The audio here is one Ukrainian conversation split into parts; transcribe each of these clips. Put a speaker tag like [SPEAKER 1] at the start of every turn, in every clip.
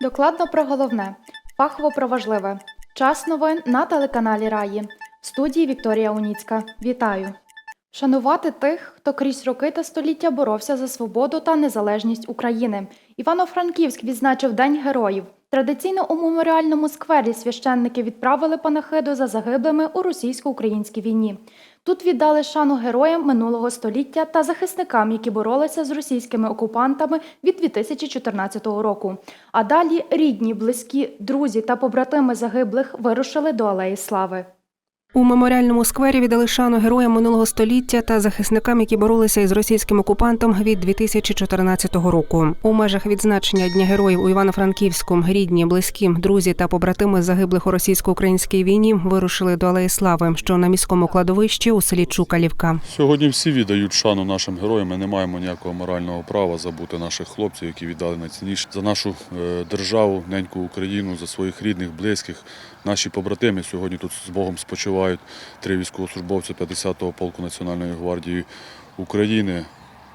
[SPEAKER 1] Докладно про головне, фахово про важливе. Час новин на телеканалі Раї. В студії Вікторія Уніцька. Вітаю! Шанувати тих, хто крізь роки та століття боровся за свободу та незалежність України. Івано-Франківськ відзначив День героїв. Традиційно у меморіальному сквері священники відправили панахиду за загиблими у російсько-українській війні. Тут віддали шану героям минулого століття та захисникам, які боролися з російськими окупантами від 2014 року. А далі рідні, близькі, друзі та побратими загиблих вирушили до Алеї Слави.
[SPEAKER 2] У меморіальному сквері віддали шану героям минулого століття та захисникам, які боролися із російським окупантом від 2014 року. У межах відзначення Дня героїв у Івано-Франківську рідні, близькі, друзі та побратими загиблих у російсько-українській війні вирушили до Алеї Слави, що на міському кладовищі у селі Чукалівка.
[SPEAKER 3] Сьогодні всі віддають шану нашим героям. Ми не маємо ніякого морального права забути наших хлопців, які віддали найцінніше за нашу е, державу, неньку Україну, за своїх рідних, близьких. Наші побратими сьогодні тут з Богом спочивають. Три військовослужбовці 50-го полку Національної гвардії України.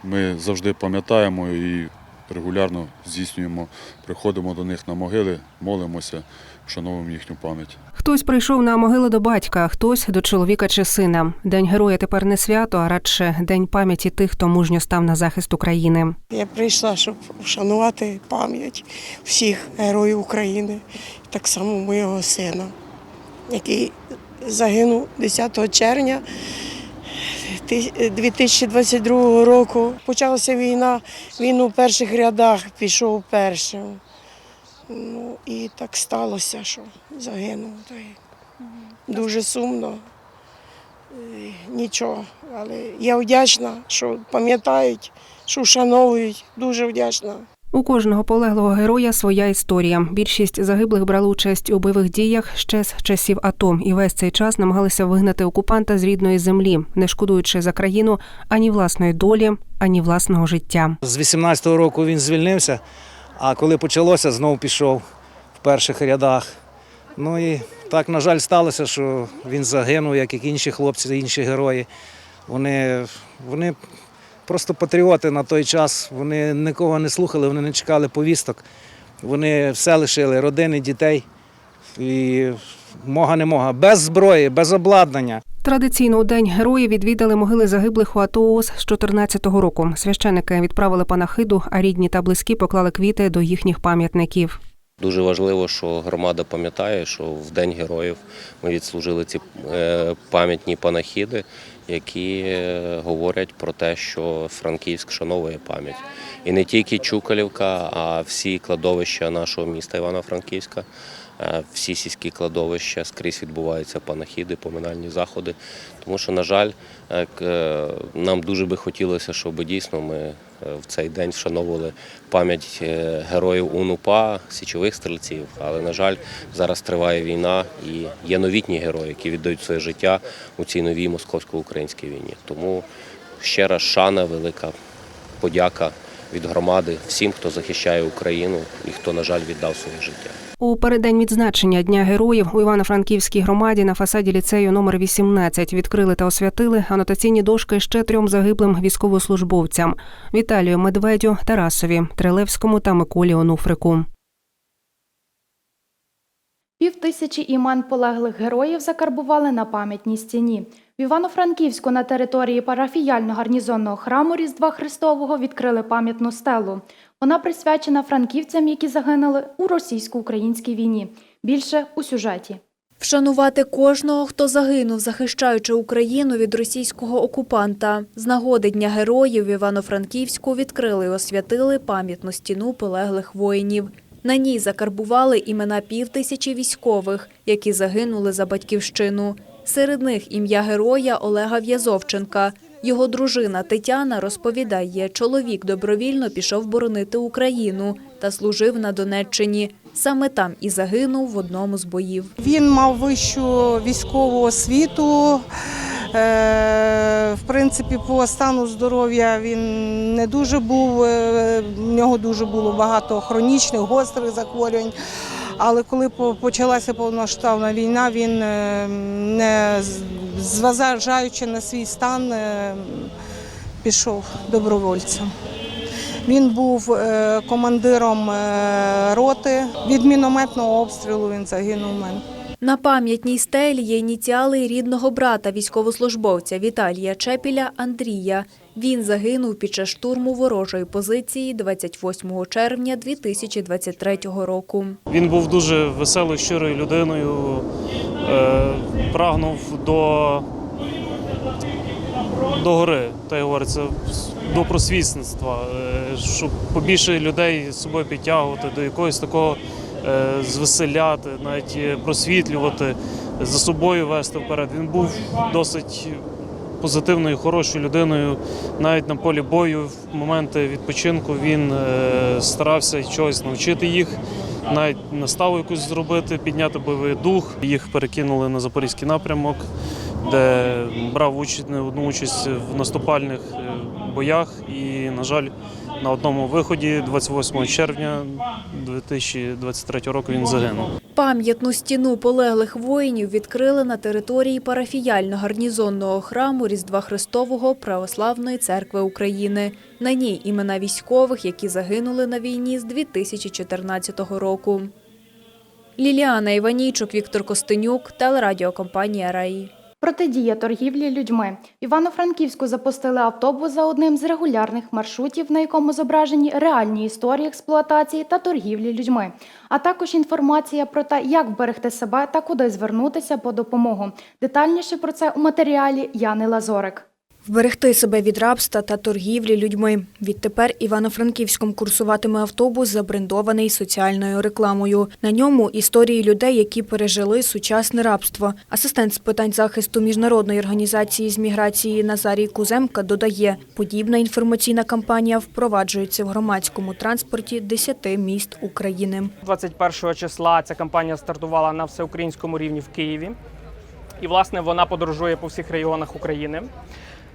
[SPEAKER 3] Ми завжди пам'ятаємо і регулярно здійснюємо, приходимо до них на могили, молимося, вшановуємо їхню пам'ять.
[SPEAKER 2] Хтось прийшов на могилу до батька, хтось до чоловіка чи сина. День героя тепер не свято, а радше день пам'яті тих, хто мужньо став на захист України.
[SPEAKER 4] Я прийшла, щоб вшанувати пам'ять всіх героїв України, так само моєго сина, який загинув 10 червня ти- 2022 року. Почалася війна, він у перших рядах пішов першим. Ну і так сталося, що загинув. Та й Дуже сумно. Е, Нічого. Але я вдячна, що пам'ятають, що вшановують. Дуже вдячна.
[SPEAKER 2] У кожного полеглого героя своя історія. Більшість загиблих брали участь у бойових діях ще з часів АТО і весь цей час намагалися вигнати окупанта з рідної землі, не шкодуючи за країну ані власної долі, ані власного життя.
[SPEAKER 5] З 18-го року він звільнився, а коли почалося, знову пішов в перших рядах. Ну і так, на жаль, сталося, що він загинув, як і інші хлопці, інші герої. Вони, вони просто патріоти на той час, вони нікого не слухали, вони не чекали повісток. Вони все лишили, родини, дітей. І мога не мога, без зброї, без обладнання.
[SPEAKER 2] Традиційно у день героїв відвідали могили загиблих у АТО з 2014 року. Священники відправили панахиду, а рідні та близькі поклали квіти до їхніх пам'ятників.
[SPEAKER 6] Дуже важливо, що громада пам'ятає, що в День героїв ми відслужили ці е, пам'ятні панахіди, які е, говорять про те, що Франківськ шановує пам'ять. І не тільки Чукалівка, а всі кладовища нашого міста Івано-Франківська, всі сільські кладовища, скрізь відбуваються панахіди, поминальні заходи. Тому що, на жаль, е, е, нам дуже би хотілося, щоб дійсно ми е, в цей день вшановували пам'ять е, героїв УНУПА, січових стрільців. Але, на жаль, зараз триває війна і є новітні герої, які віддають своє життя у цій новій московсько-українській війні. Тому ще раз шана, велика подяка від громади всім, хто захищає Україну і хто, на жаль, віддав своє життя.
[SPEAKER 2] У переддень відзначення Дня героїв у Івано-Франківській громаді на фасаді ліцею номер 18 відкрили та освятили анотаційні дошки ще трьом загиблим військовослужбовцям: Віталію Медведю, Тарасові, Трелевському та Миколі Онуфрику.
[SPEAKER 1] Пів тисячі імен полеглих героїв закарбували на пам'ятній стіні. В Івано-Франківську на території парафіяльно-гарнізонного храму Різдва Христового відкрили пам'ятну стелу. Вона присвячена франківцям, які загинули у російсько-українській війні. Більше у сюжеті.
[SPEAKER 7] Вшанувати кожного, хто загинув, захищаючи Україну від російського окупанта. З нагоди Дня героїв в Івано-Франківську відкрили і освятили пам'ятну стіну полеглих воїнів. На ній закарбували імена півтисячі військових, які загинули за батьківщину. Серед них ім'я героя Олега В'язовченка. Його дружина Тетяна розповідає, чоловік добровільно пішов боронити Україну та служив на Донеччині. Саме там і загинув в одному з боїв.
[SPEAKER 8] Він мав вищу військову освіту, Е, В принципі, по стану здоров'я він не дуже був. е, В нього дуже було багато хронічних, гострих захворювань. Але коли по- почалася повноштабна війна, він е, не зважаючи на свій стан, е, пішов добровольцем. Він був е, командиром роти. Від мінометного обстрілу він загинув мене.
[SPEAKER 7] На пам'ятній стелі є ініціали рідного брата військовослужбовця Віталія Чепіля Андрія. Він загинув під час штурму ворожої позиції 28 червня 2023 року.
[SPEAKER 9] Він був дуже веселою, щирою людиною, е, прагнув до, до гори, та й говориться, до просвітництва, е, щоб побільше людей з собою підтягувати, до якогось такого е, звеселяти, навіть просвітлювати, за собою вести вперед. Він був досить позитивною, хорошою людиною. Навіть на полі бою, в моменти відпочинку він е, старався чогось навчити їх, навіть наставу якусь зробити, підняти бойовий дух. Їх перекинули на запорізький напрямок, де брав участь, одну участь в наступальних е, боях. І, на жаль, на одному виході, 28 червня 2023 року, він загинув.
[SPEAKER 7] Пам'ятну стіну полеглих воїнів відкрили на території парафіяльно-гарнізонного храму Різдва Христового Православної церкви України. На ній імена військових, які загинули на війні з 2014 року. Ліліана Іванійчук, Віктор Костенюк, телерадіокомпанія «Раї».
[SPEAKER 1] Протидія торгівлі людьми. В Івано-Франківську запустили автобус за одним з регулярних маршрутів, на якому зображені реальні історії експлуатації та торгівлі людьми, а також інформація про те, як вберегти себе та куди звернутися по допомогу. Детальніше про це у матеріалі Яни Лазорик.
[SPEAKER 7] Вберегти себе від рабства та торгівлі людьми. Відтепер Івано-Франківськом курсуватиме автобус, забрендований соціальною рекламою. На ньому історії людей, які пережили сучасне рабство. Асистент з питань захисту міжнародної організації з міграції Назарій Куземка додає, подібна інформаційна кампанія впроваджується в громадському транспорті 10 міст України.
[SPEAKER 10] 21 числа ця кампанія стартувала на всеукраїнському рівні в Києві. І, власне, вона подорожує по всіх регіонах України.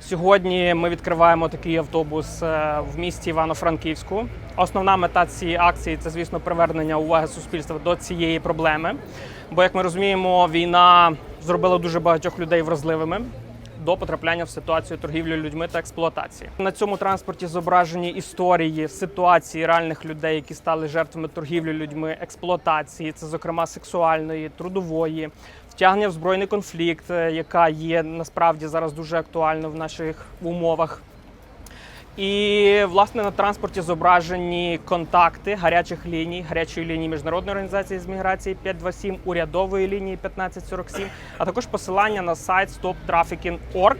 [SPEAKER 10] Сьогодні ми відкриваємо такий автобус е, в місті Івано-Франківську. Основна мета цієї акції це, звісно, привернення уваги суспільства до цієї проблеми. Бо, як ми розуміємо, війна зробила дуже багатьох людей вразливими до потрапляння в ситуацію торгівлі людьми та експлуатації. На цьому транспорті зображені історії, ситуації реальних людей, які стали жертвами торгівлі людьми, експлуатації, це зокрема сексуальної, трудової, втягнення в збройний конфлікт, е, яка є насправді зараз дуже актуальна в наших умовах. І власне на транспорті зображені контакти гарячих ліній, гарячої лінії міжнародної організації з міграції 527, урядової лінії 1547, а також посилання на сайт stoptrafficking.org,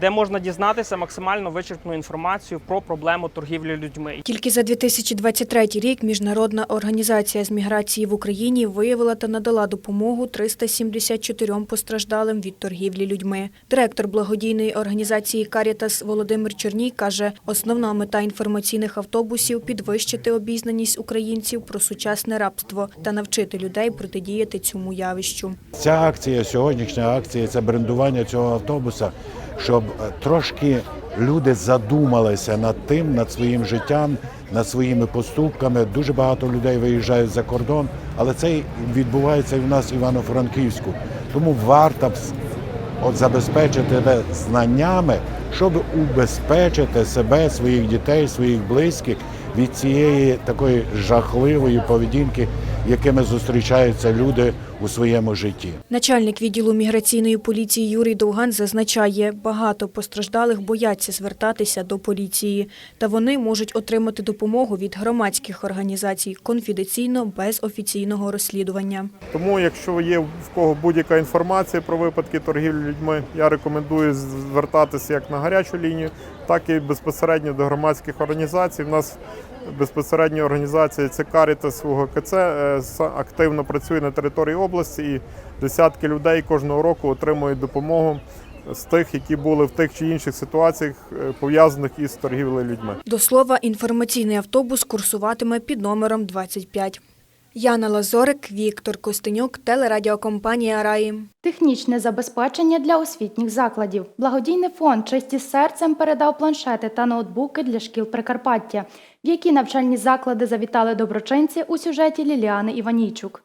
[SPEAKER 10] де можна дізнатися максимально вичерпну інформацію про проблему торгівлі людьми.
[SPEAKER 7] Тільки за 2023 рік Міжнародна організація з міграції в Україні виявила та надала допомогу 374 постраждалим від торгівлі людьми. Директор благодійної організації Карітас Володимир Чорній каже, основна мета інформаційних автобусів підвищити обізнаність українців про сучасне рабство та навчити людей протидіяти цьому явищу.
[SPEAKER 11] Ця акція, сьогоднішня акція, це брендування цього автобуса, щоб трошки люди задумалися над тим, над своїм життям, над своїми поступками. Дуже багато людей виїжджають за кордон, але це відбувається і в нас в Івано-Франківську. Тому варто от забезпечити знаннями, щоб убезпечити себе, своїх дітей, своїх близьких від цієї такої жахливої поведінки, якими зустрічаються люди у своєму житті.
[SPEAKER 7] Начальник відділу міграційної поліції Юрій Довган зазначає, багато постраждалих бояться звертатися до поліції, та вони можуть отримати допомогу від громадських організацій конфіденційно без офіційного розслідування.
[SPEAKER 12] Тому, якщо є в кого будь-яка інформація про випадки торгівлі людьми, я рекомендую звертатися як на гарячу лінію, так і безпосередньо до громадських організацій. У нас безпосередньо організація це Карітас УГКЦ е, активно працює на території області, і десятки людей кожного року отримують допомогу з тих, які були в тих чи інших ситуаціях е, пов'язаних із торгівлею людьми.
[SPEAKER 7] До слова, інформаційний автобус курсуватиме під номером 25. Яна Лазорик, Віктор Костенюк, телерадіокомпанія Раї.
[SPEAKER 1] Технічне забезпечення для освітніх закладів. Благодійний фонд «Чисті серцем передав планшети та ноутбуки для шкіл Прикарпаття, в які навчальні заклади завітали доброчинці у сюжеті Ліліани Іванійчук.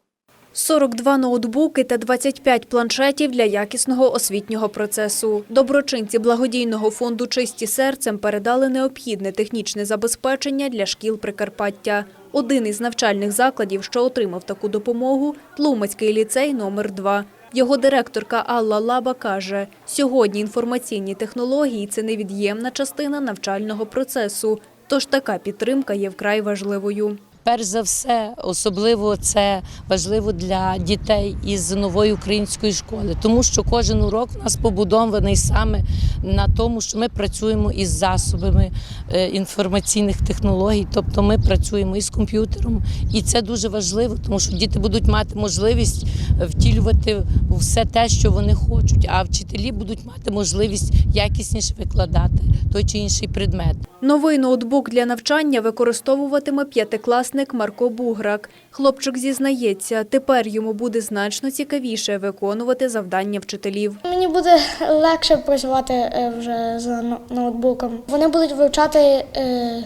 [SPEAKER 7] 42 ноутбуки та 25 планшетів для якісного освітнього процесу. Доброчинці благодійного фонду «Чисті серцем» передали необхідне технічне забезпечення для шкіл Прикарпаття. Один із навчальних закладів, що отримав таку допомогу – Тлумацький ліцей номер 2 Його директорка Алла Лаба каже, сьогодні інформаційні технології – це невід'ємна частина навчального процесу, тож така підтримка є вкрай важливою.
[SPEAKER 13] Перш за все, особливо це важливо для дітей із нової української школи, тому що кожен урок у нас побудований саме на тому, що ми працюємо із засобами е, інформаційних технологій, тобто ми працюємо із комп'ютером, і це дуже важливо, тому що діти будуть мати можливість втілювати все те, що вони хочуть, а вчителі будуть мати можливість якісніше викладати той чи інший предмет.
[SPEAKER 7] Новий ноутбук для навчання використовуватиме п'ятикласник Марко Буграк. Хлопчик зізнається, тепер йому буде значно цікавіше виконувати завдання вчителів.
[SPEAKER 14] Мені буде легше працювати е, вже з ноутбуком. Вони будуть вивчати, е,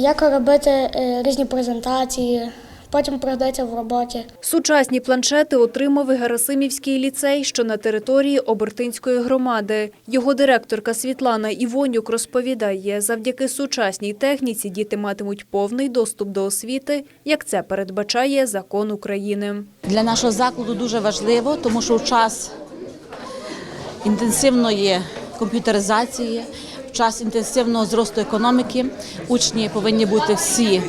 [SPEAKER 14] як робити е, різні презентації, потім пригодиться в роботі.
[SPEAKER 7] Сучасні планшети отримав і Герасимівський ліцей, що на території Обертинської громади. Його директорка Світлана Івонюк розповідає, завдяки сучасній техніці діти матимуть повний доступ до освіти, як це передбачає закон України.
[SPEAKER 15] Для нашого закладу дуже важливо, тому що в час інтенсивної комп'ютеризації, в час інтенсивного зросту економіки учні повинні бути всі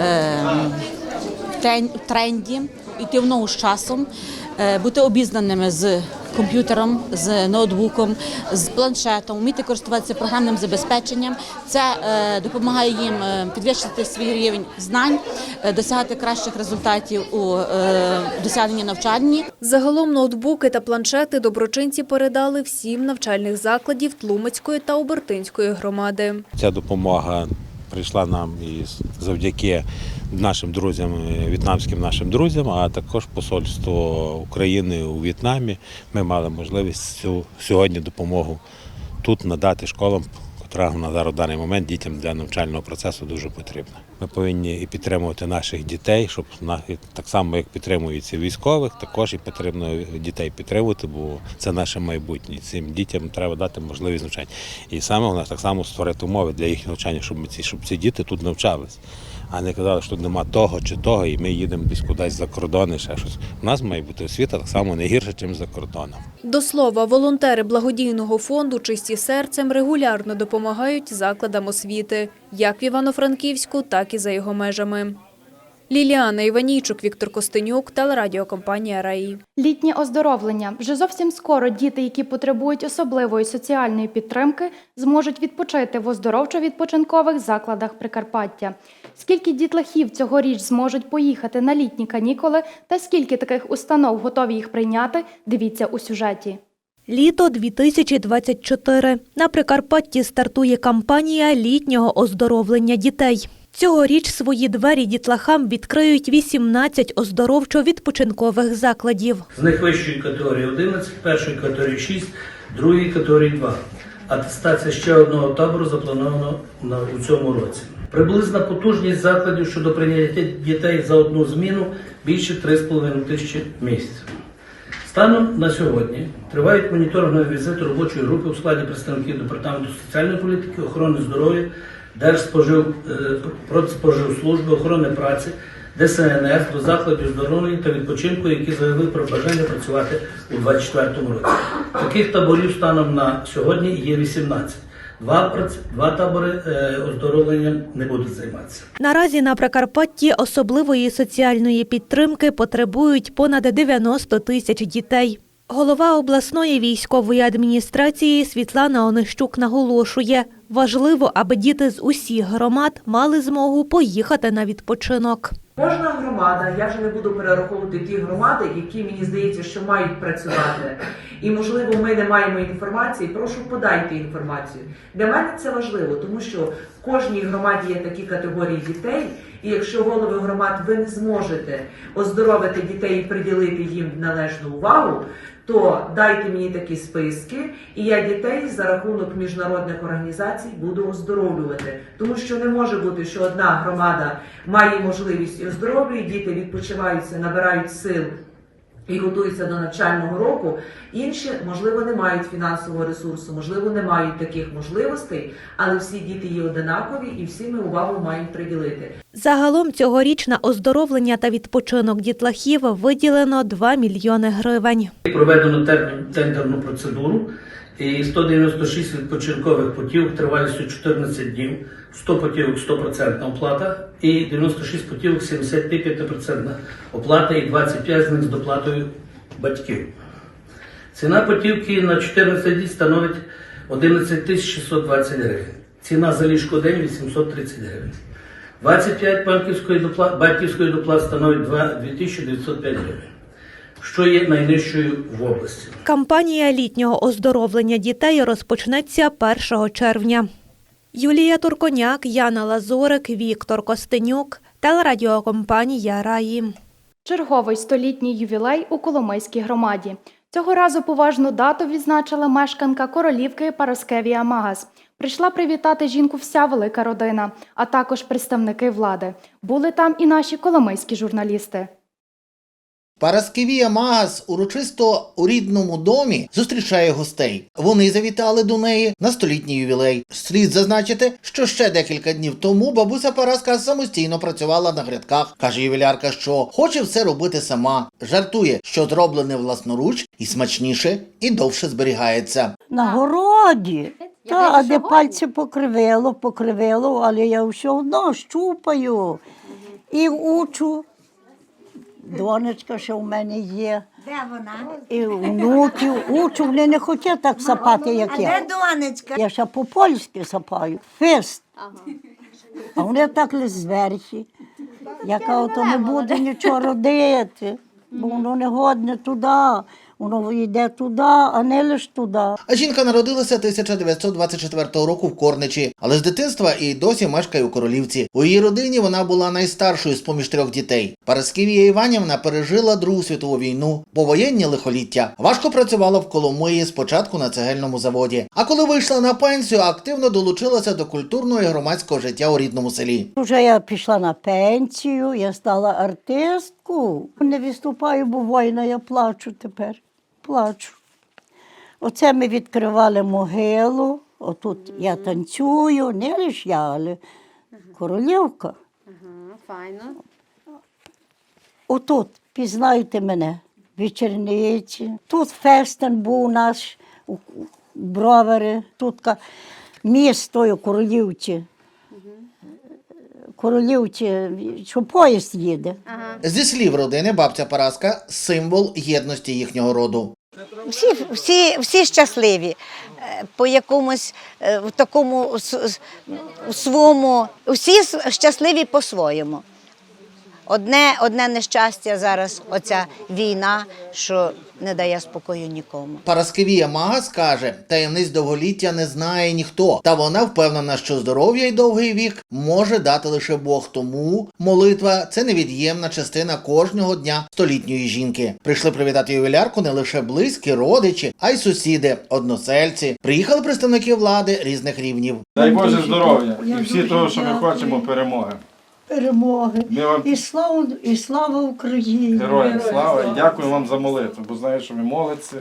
[SPEAKER 15] е, в тренді, йти в ногу з часом, е, бути обізнаними з комп'ютером, з ноутбуком, з планшетом, вміти користуватися програмним забезпеченням. Це е, допомагає їм е, підвищити свій рівень знань, досягати кращих результатів у досягненні навчанні.
[SPEAKER 7] Загалом ноутбуки та планшети доброчинці передали всім навчальних закладів Тлумацької та Обертинської громади.
[SPEAKER 16] Ця допомога прийшла нам і завдяки нашим друзям, е, в'єтнамським нашим друзям, а також посольство України у В'єтнамі. Ми мали можливість цю сьогодні допомогу тут надати школам, котра на зараз в даний момент дітям для навчального процесу дуже потрібна. Ми повинні і підтримувати наших дітей, щоб так само як підтримуються військових, також і потрібно дітей підтримувати, бо це наше майбутнє. Цим дітям треба дати можливість навчання. І саме у нас так само створити умови для їх навчання, щоб ці, щоб ці діти тут навчались. А не казали, що нема того чи того, і ми їдемо десь кудись за кордон і ще щось. У нас має бути освіта так само не гірше, ніж за кордоном.
[SPEAKER 7] До слова, волонтери благодійного фонду «Чисті серцем» регулярно допомагають закладам освіти, як в Івано-Франківську, так і за його межами. Ліліана Іванійчук, Віктор Костенюк, телерадіокомпанія «Раї».
[SPEAKER 1] Літнє оздоровлення. Вже зовсім скоро діти, які потребують особливої соціальної підтримки, зможуть відпочити в оздоровчо-відпочинкових закладах Прикарпаття. Скільки дітлахів цьогоріч зможуть поїхати на літні канікули та скільки таких установ готові їх прийняти, дивіться у сюжеті.
[SPEAKER 17] Літо 2024. На Прикарпатті стартує кампанія літнього оздоровлення дітей. Цьогоріч свої двері дітлахам відкриють 18 оздоровчо-відпочинкових закладів.
[SPEAKER 18] З них вищої категорії 11, першої категорії 6, другої категорії 2. Атестація ще одного табору заплановано на, у цьому році. Приблизна потужність закладів щодо прийняття дітей за одну зміну більше 3,5 тисячі місяців. Станом на сьогодні тривають моніторингові візити робочої групи у складі представників Департаменту соціальної політики, охорони здоров'я, Держспожив, е, Продспоживслужби, охорони праці, ДСНС до закладів здоров'я та відпочинку, які заявили про бажання працювати у 2024 році. Таких таборів станом на сьогодні є 18. Два, два табори е, оздоровленням не будуть займатися.
[SPEAKER 17] Наразі на Прикарпатті особливої соціальної підтримки потребують понад 90 тисяч дітей. Голова обласної військової адміністрації Світлана Онищук наголошує, важливо, аби діти з усіх громад мали змогу поїхати на відпочинок.
[SPEAKER 19] Кожна громада, я вже не буду перераховувати ті громади, які мені здається, що мають працювати. І можливо, ми не маємо інформації. Прошу подайте інформацію. Для мене це важливо, тому що в кожній громаді є такі категорії дітей. І якщо голови громад ви не зможете оздоровити дітей і приділити їм належну увагу, то дайте мені такі списки, і я дітей за рахунок міжнародних організацій буду оздоровлювати. Тому що не може бути, що одна громада має можливість і оздоровлює, діти відпочиваються, набирають сил. І готуються до навчального року. Інші, можливо, не мають фінансового ресурсу, можливо, не мають таких можливостей, але всі діти є одинакові і всі ми увагу мають приділити.
[SPEAKER 17] Загалом цьогоріч на оздоровлення та відпочинок дітлахів виділено 2 мільйони гривень.
[SPEAKER 18] Проведено термін- тендерну процедуру і 196 відпочинкових путівок тривалістю 14 днів, 100 путівок 100% оплата і 96 путівок 75% оплата і 25 з них з доплатою батьків. Ціна путівки на 14 днів становить 11 620 гривень. Ціна за ліжко-день 830 гривень. 25 банківської доплати, батьківської доплати становить 2 2905 гривень, що є найнижчою в області.
[SPEAKER 17] Кампанія літнього оздоровлення дітей розпочнеться 1 червня. Юлія Турконяк, Яна Лазорик, Віктор Костенюк, телерадіокомпанія Раї.
[SPEAKER 1] Черговий столітній ювілей у Коломийській громаді. Цього разу поважну дату відзначила мешканка королівки Параскевія Магас. Прийшла привітати жінку вся велика родина, а також представники влади. Були там і наші коломийські журналісти.
[SPEAKER 20] Параскевія Магас урочисто у рідному домі зустрічає гостей. Вони завітали до неї на столітній ювілей. Слід зазначити, що ще декілька днів тому бабуся Параска самостійно працювала на грядках. каже ювілярка, що хоче все робити сама. Жартує, що зроблене власноруч і смачніше, і довше зберігається.
[SPEAKER 21] На городі. Та, а де пальці покривило, покривило, але я все одно щупаю і учу. Донечка ще в мене є.
[SPEAKER 22] Де вона?
[SPEAKER 21] І внуків учу, вони не хочуть так сапати, як
[SPEAKER 22] А
[SPEAKER 21] я.
[SPEAKER 22] де донечка?
[SPEAKER 21] Я ще по-польськи сапаю. Фист. А вони так лише зверхи. Я кажу, то не буде нічого родити, бо воно не годне туди, воно йде туди, а не лише туди.
[SPEAKER 20] А жінка народилася 1924 року в Корничі, але з дитинства і досі мешкає у Королівці. У її родині вона була найстаршою з поміж трьох дітей. Параскевія Іванівна пережила Другу світову війну, повоєнні лихоліття. Важко працювала в Коломиї спочатку на цегельному заводі. А коли вийшла на пенсію, активно долучилася до культурного і громадського життя у рідному селі.
[SPEAKER 21] Вже я пішла на пенсію, я стала артисткою. Не виступаю, бо воїна я плачу тепер. Плачу. Оце ми відкривали могилу. Отут я танцюю, не лише я, але королівка.
[SPEAKER 22] Файно.
[SPEAKER 21] Отут, пізнайте мене, вечерниці. Тут фестен був наш у бровари, тут місто у королівці. Королівці, що поїзд їде.
[SPEAKER 20] Зі слів родини, бабця Параска символ єдності їхнього роду.
[SPEAKER 22] Всі, всі, всі щасливі е, по якомусь е, в такому в своєму, всі щасливі по-своєму. Одне, одне нещастя зараз, оця війна, що не дає спокою нікому.
[SPEAKER 20] Параскевія Магас каже, таємниць довголіття не знає ніхто, та вона впевнена, що здоров'я й довгий вік може дати лише Бог. Тому молитва це невід'ємна частина кожного дня столітньої жінки. Прийшли привітати ювілярку не лише близькі, родичі, а й сусіди, односельці. Приїхали представники влади різних рівнів.
[SPEAKER 23] Дай Боже здоров'я і всі того, що ми хочемо, перемоги.
[SPEAKER 21] Перемоги.
[SPEAKER 23] Ми вам
[SPEAKER 21] І слава, і слава Україні.
[SPEAKER 23] героям слава і дякую вам за молитву, бо знаю, що ви молитеся.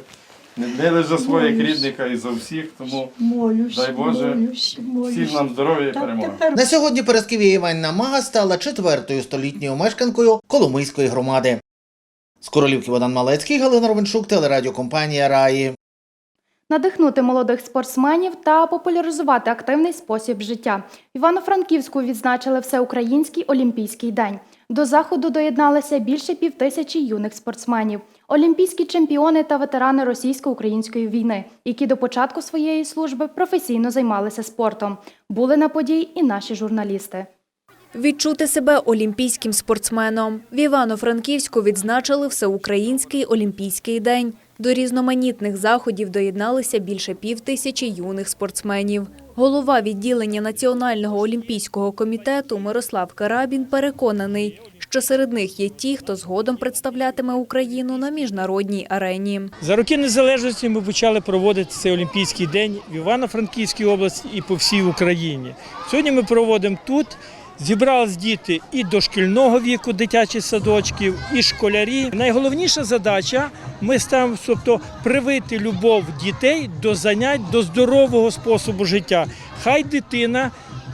[SPEAKER 23] Не, не лише за своїх
[SPEAKER 21] Молюсь.
[SPEAKER 23] рідних, а й за всіх. Тому
[SPEAKER 21] Молюсь,
[SPEAKER 23] дай Боже
[SPEAKER 21] молюсь, молюсь.
[SPEAKER 23] всім нам здоров'я і
[SPEAKER 21] Так
[SPEAKER 23] перемоги.
[SPEAKER 21] тепер
[SPEAKER 20] На сьогодні Параскевія Іванівна Мага стала четвертою столітньою мешканкою Коломийської громади. З Королівки Богдан Малецький, Галина Ровеншук, телерадіокомпанія Раї.
[SPEAKER 1] Надихнути молодих спортсменів та популяризувати активний спосіб життя. Івано-Франківську відзначили Всеукраїнський олімпійський день. До заходу доєдналися більше півтисячі юних спортсменів, олімпійські чемпіони та ветерани російсько-української війни, які до початку своєї служби професійно займалися спортом. Були на події і наші журналісти.
[SPEAKER 7] Відчути себе олімпійським спортсменом. В Івано-Франківську відзначили Всеукраїнський олімпійський день. До різноманітних заходів доєдналися більше півтисячі юних спортсменів. Голова відділення Національного олімпійського комітету Мирослав Карабін переконаний, що серед них є ті, хто згодом представлятиме Україну на міжнародній арені.
[SPEAKER 24] За роки незалежності ми почали проводити цей Олімпійський день в Івано-Франківській області і по всій Україні. Сьогодні ми проводимо тут. Зібрались діти і дошкільного віку, дитячих садочків, і школярі. Найголовніша задача ми ставимо, тобто привити любов дітей до занять, до здорового способу життя. Хай дитина.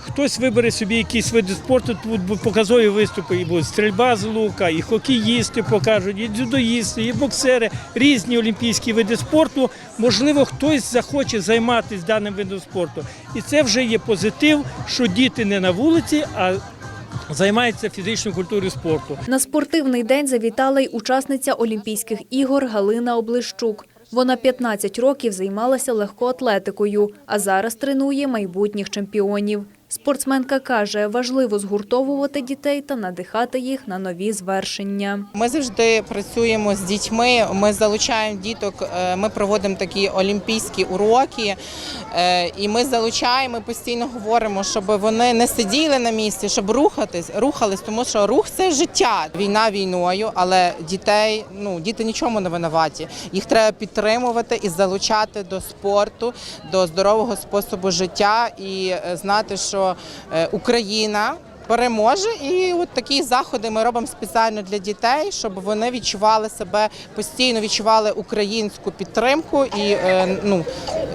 [SPEAKER 24] Хтось вибере собі якісь види спорту, тут показові виступи, і будуть стрільба з лука, і хокеїсти покажуть, і дзюдоїсти, і боксери, різні олімпійські види спорту. Можливо, хтось захоче займатися даним видом спорту. І це вже є позитив, що діти не на вулиці, а займаються фізичною культурою спорту.
[SPEAKER 7] На спортивний день завітала й учасниця Олімпійських ігор Галина Облищук. Вона 15 років займалася легкоатлетикою, а зараз тренує майбутніх чемпіонів. Спортсменка каже, важливо згуртовувати дітей та надихати їх на нові звершення.
[SPEAKER 25] Ми завжди працюємо з дітьми. Ми залучаємо діток. е, Ми проводимо такі олімпійські уроки, е, і ми залучаємо, постійно говоримо, щоб вони не сиділи на місці, щоб рухатись, рухались, тому що рух це життя. Війна війною, але дітей ну діти нічому не винуваті. Їх треба підтримувати і залучати до спорту, до здорового способу життя і е, знати, що Україна переможе. І от такі заходи ми робимо спеціально для дітей, щоб вони відчували себе постійно, відчували українську підтримку і е, ну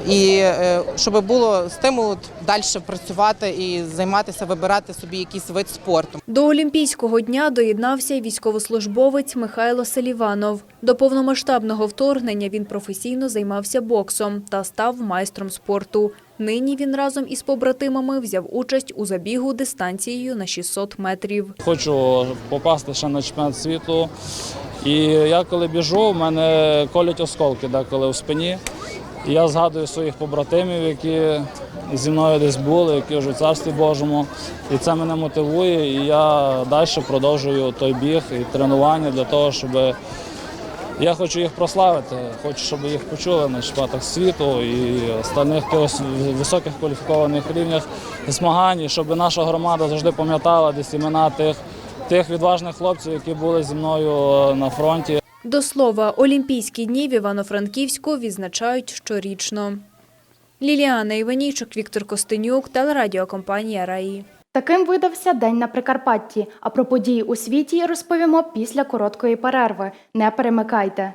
[SPEAKER 25] і е, щоб було стимул далі працювати і займатися, вибирати собі якийсь вид спорту.
[SPEAKER 7] До Олімпійського дня доєднався й військовослужбовець Михайло Селіванов. До повномасштабного вторгнення він професійно займався боксом та став майстром спорту. Нині він разом із побратимами взяв участь у забігу дистанцією на 600 метрів.
[SPEAKER 26] Хочу попасти ще на чемпіонат світу. І я коли біжу, в мене колють осколки деколи у спині. І я згадую своїх побратимів, які зі мною десь були, які вже в царстві Божому. І це мене мотивує. І я далі продовжую той біг і тренування для того, щоб я хочу їх прославити, хочу, щоб їх почули на чемпіонатах світу і остальних високих кваліфікованих рівнях змагань, щоб наша громада завжди пам'ятала десь імена тих, тих відважних хлопців, які були зі мною на фронті.
[SPEAKER 7] До слова, Олімпійські дні в Івано-Франківську відзначають щорічно. Ліліана Іванійчук, Віктор Костенюк, телерадіокомпанія Раї.
[SPEAKER 1] Таким видався день на Прикарпатті. А про події у світі розповімо після короткої перерви. Не перемикайте.